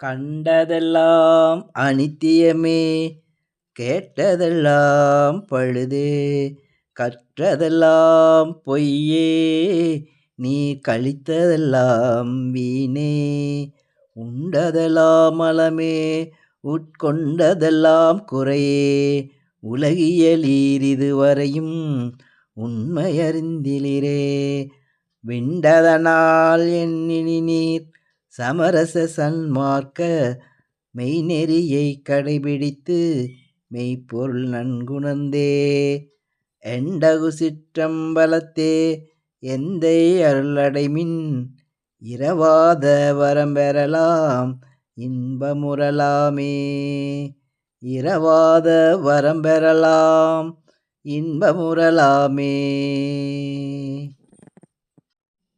கண்டதெல்லாம் அனித்தியமே கேட்டதெல்லாம் பழுதே கற்றதெல்லாம் பொய்யே நீ கழித்ததெல்லாம் வீணே உண்டதெல்லாம் அலமே உட்கொண்டதெல்லாம் குறையே உலகியலீர் இதுவரையும் உண்மையறிந்திலிரே விண்டதனால் எண்ணினி நீர் சமரச சன்மார்க்க மெய்நெறியை கடைபிடித்து மெய்ப்பொருள் நன்குணர்ந்தே. எண்டகு சிற்றம்பலத்தே எந்தை அருளடைமின் இரவாத வரம் பெறலாம் இன்பமுறலாமே. இரவாத வரம் பெறலாம் இன்பமுறலாமே.